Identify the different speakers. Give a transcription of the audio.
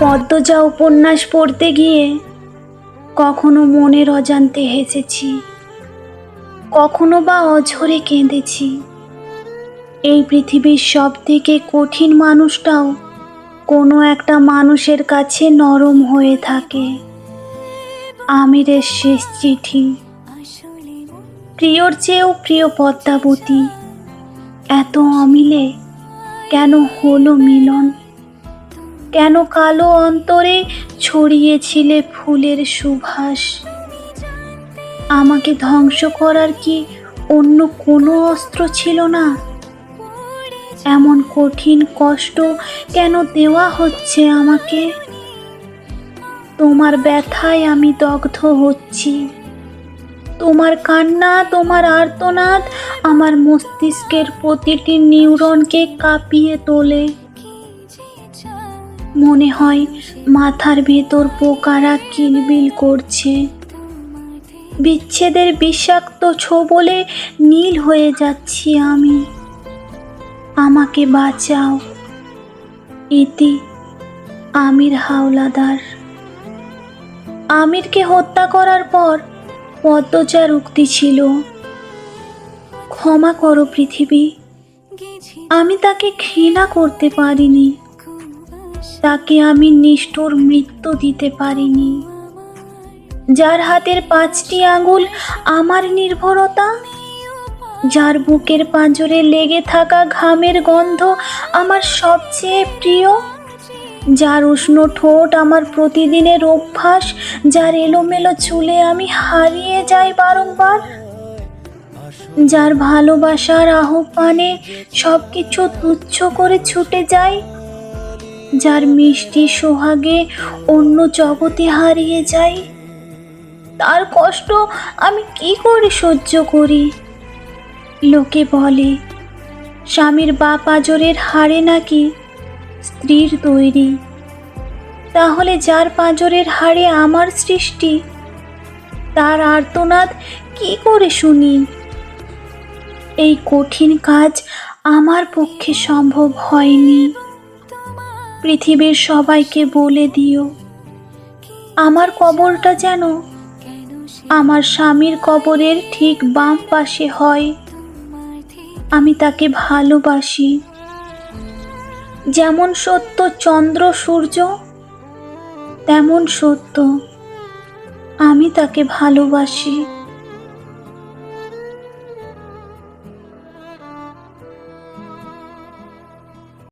Speaker 1: পদ্মজা উপন্যাস পড়তে গিয়ে কখনো মনের অজান্তে হেসেছি, কখনো বা অঝরে কেঁদেছি। এই পৃথিবীর সব থেকে কঠিন মানুষটাও কোনো একটা মানুষের কাছে নরম হয়ে থাকে। আমিরের শেষ চিঠি। প্রিয়র চেয়েও প্রিয় পদ্মাবতী, এত অমিলে কেন হলো মিলন? কেন কালো অন্তরে ছড়িয়েছিলে ফুলের সুভাষ? আমাকে ধ্বংস করার কি অন্য কোনো অস্ত্র ছিল না? এমন কঠিন কষ্ট কেন দেওয়া হচ্ছে আমাকে? তোমার ব্যথায় আমি দগ্ধ হচ্ছি। তোমার কান্না, তোমার আর্তনাদ আমার মস্তিষ্কের প্রতিটি নিউরনকে কাঁপিয়ে তোলে। মনে হয় মাথার ভেতর পোকারা কিলবিল করছে। বিচ্ছেদের বিষাক্ত ছোবলে নীল হয়ে যাচ্ছি আমি। আমাকে বাঁচাও। ইতি আমির হাওলাদার। আমিরকে হত্যা করার পর পদ্মচার উক্তি ছিল। ক্ষমা করো পৃথিবী। আমি তাকে ঘৃণা করতে পারিনি। তাকে আমি নিষ্ঠুর মৃত্যু দিতে পারিনি। যার হাতের পাঁচটি আঙুল আমার নির্ভরতা, যার বুকের পাঁজরে লেগে থাকা ঘামের গন্ধ আমার সবচেয়ে প্রিয়, যার উষ্ণ ঠোঁট আমার প্রতিদিনের অভ্যাস, যার এলোমেলো চুলে আমি হারিয়ে যাই বারংবার, যার ভালোবাসার আহ্বানে সব কিছু তুচ্ছ করে ছুটে যায় যার মিষ্টি সোহাগে অন্য জগতে হারিয়ে যাই, তার কষ্ট আমি কি করে সহ্য করি? লোকে বলে, স্বামীর বা পাঁজরের হাড়ে নাকি স্ত্রীর তৈরি? তাহলে যার পাঁজরের হাড়ে আমার সৃষ্টি, তার আর্তনাদ কি করে শুনি? এই কঠিন কাজ আমার পক্ষে সম্ভব হয়নি। পৃথিবীর সবাইকে বলে দিও। আমার কবরটা যেন আমার স্বামীর কবরের ঠিক বাম পাশে হয়। আমি তাকে ভালোবাসি। যেমন সত্য চন্দ্র, সূর্য, তেমন সত্য। আমি তাকে ভালোবাসি।